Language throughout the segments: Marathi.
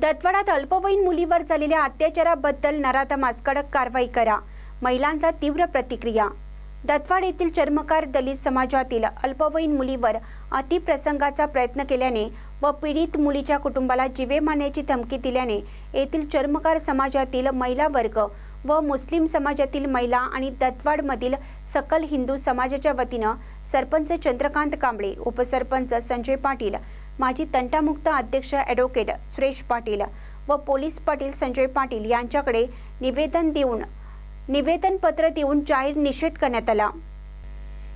दत्तवाडात अल्पवयीन मुलीवर झालेल्या अत्याचाराबद्दल नराधमास कडक कारवाई करा. महिलांचा तीव्र प्रतिक्रिया. दत्वाड येथील चर्मकार दलित समाजातील अल्पवयीन मुलीवर अतिप्रसंगाचा प्रयत्न केल्याने व पीडित मुलीच्या कुटुंबाला जीवे मारण्याची धमकी दिल्याने येथील चर्मकार समाजातील महिला वर्ग व मुस्लिम समाजातील महिला आणि दत्तवाडमधील सकल हिंदू समाजाच्या वतीनं सरपंच चंद्रकांत कांबळे उपसरपंच संजय पाटील माजी तंटामुक्त अध्यक्ष ॲडव्होकेट सुरेश पाटील व पोलीस पाटील संजय पाटील यांच्याकडे निवेदन देऊन निवेदनपत्र देऊन जाहीर निषेध करण्यात आला.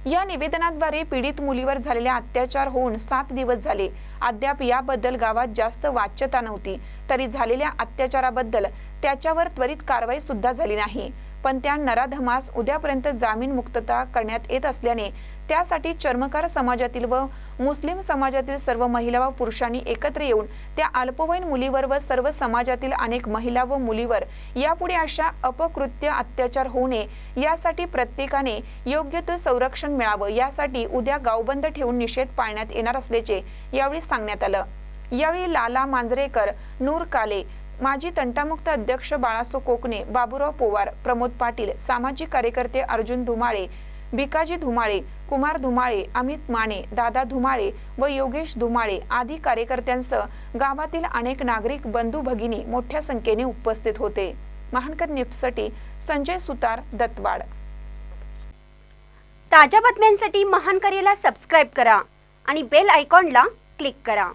या निवेदनाद्वारे पीडित मुलीवर झालेले अत्याचार होऊन सात दिवस झाले. अद्याप याबद्दल गावात जास्त वाच्यता नव्हती. तरी झालेल्या अत्याचाराबद्दल त्याच्यावर त्वरित कारवाई सुद्धा झाली नाही. पण त्या नराधमास उद्यापर्यंत जामीन मुक्तता करण्यात येत असल्याने त्यासाठी चर्मकार समाजातील व मुस्लिम समाजातील सर्व महिला व पुरुषांनी एकत्र येऊन त्या अल्पवयीन मुलीवर व सर्व समाजातील अनेक महिला व मुलीवर यापुढे अशा अपकृत्य अत्याचार होऊ नये. यासाठी प्रत्येकाने योग्य ते संरक्षण मिळावं. यासाठी उद्या गावबंद ठेवून निषेध पाळण्यात येणार असल्याचे यावेळी सांगण्यात आलं. यावेळी लाला मांजरेकर नूर काले माजी तंटामुक्त अध्यक्ष बाळासो कोकणे बाबूराव पोवार प्रमोद पाटील सामाजिक कार्यकर्ते अर्जुन धुमाळे भिकाजी धुमाळे कुमार धुमाळे अमित माने दादा धुमाळे व योगेश धुमाळे आदी कार्यकर्त्यांसह गावातील अनेक नागरिक बंधू भगिनी मोठ्या संख्येने उपस्थित होते. महानकर निप्ससाठी संजय सुतार दत्तवाड. ताज्या बातम्यांसाठी महानकरेला सबस्क्राईब करा आणि बेल आयकॉनला क्लिक करा.